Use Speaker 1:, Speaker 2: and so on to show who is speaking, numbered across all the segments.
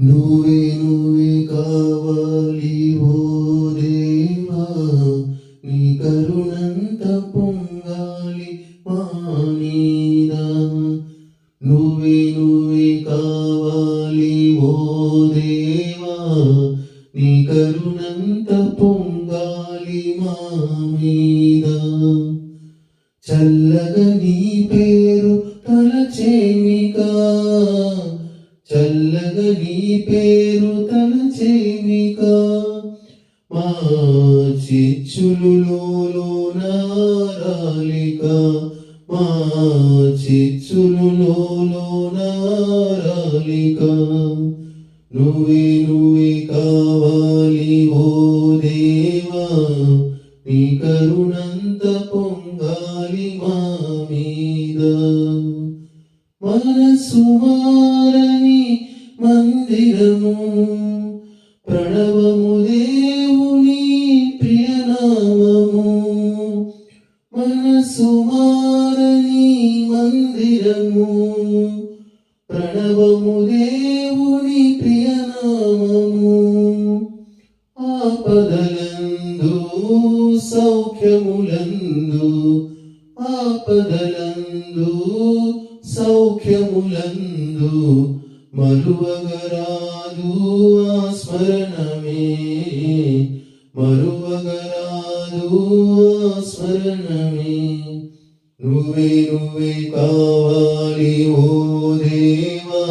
Speaker 1: నువ్వే నువ్వే కావాలి ఓ దేవా. నీ కరుణంత పొంగాలి మా నువ్వే నువ్వే కావాలి ఓ దేవా. నీ కరుణంత పొంగాలి మా మీద. నీ పేరు తన తలచేమిగా మా చిచ్చులులో నారాలిక. మా చిచ్చులులో నారాలిక. నువ్వే నువ్వే కావాలి ఓ దేవా. నీ కరుణంత పొంగాలి మా మీద. మనసు మారని ప్రణవము దేవుని ప్రియనామము. మనసు మారని మందిరము. ప్రణవము దేవుని ప్రియనామము. ఆపదలందు సౌఖ్యములందు ఆపదలందు సౌఖ్యములందు మరువగరాదు స్మరణమే మరువగరాదు స్మరణమే నువ్వే నువ్వే కావాలి ఓ దేవా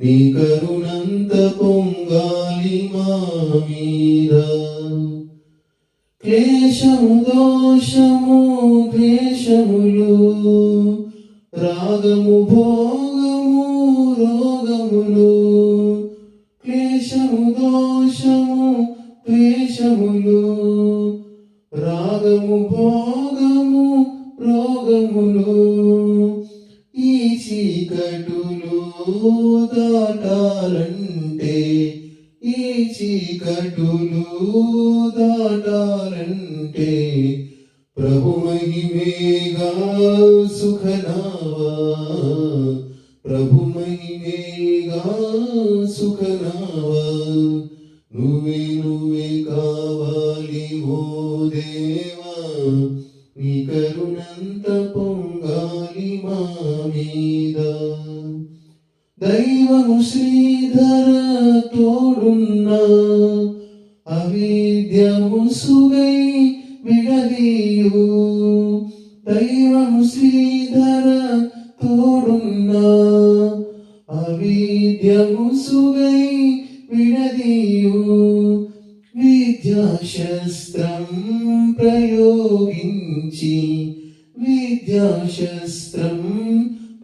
Speaker 1: నీ కరుణంత పొంగాలి మా మీద క్లేశము దోషము క్లేశములు రాగము భోగము రోగములు క్లేశములు రాగము భోగము రోగములు. ఈ చీకటులు దాటాలంటే ఈ చీకటులు దాటాలంటే ప్రభు మహిమేగా సుఖనావా. ప్రభు మహిమేగా సుఖనావా. నువ్వేను దేవా నీ కరుణంత పొంగాలి మా మీద. దైవము శ్రీధర తోడున్నా అవిద్యము సుగై విడదీయు. దైవము శ్రీధర తోడున్నా అవిద్యము సుగై విడదీయు. విద్యాశస్త్రం ప్రయోగించి విద్యాశస్త్రం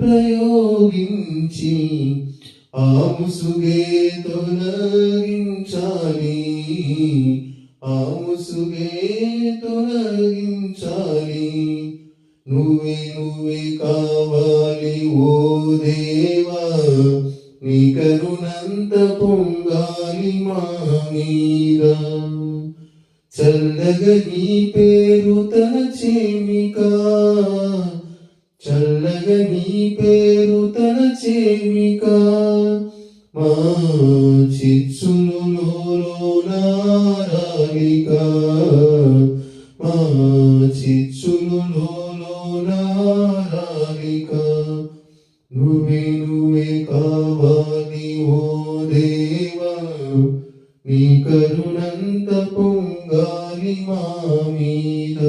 Speaker 1: ప్రయోగించి ఆముసుగే తొలగించాలి ఆముసుగే తొలగించాలి. నువ్వే నువ్వే కావాలి ఓ దేవ. నీ కరుణంత పొంగాలి మా మీద చల్లగా నీ పేరు తలచేమికా చల్లగా నీ పేరు తలచేమికా మా చిచ్చులులో నారాలిక మా చిచ్చులులో నారాలిక నువ్వే నువ్వే కా నీ కరుణంత పొంగాలి మా మీద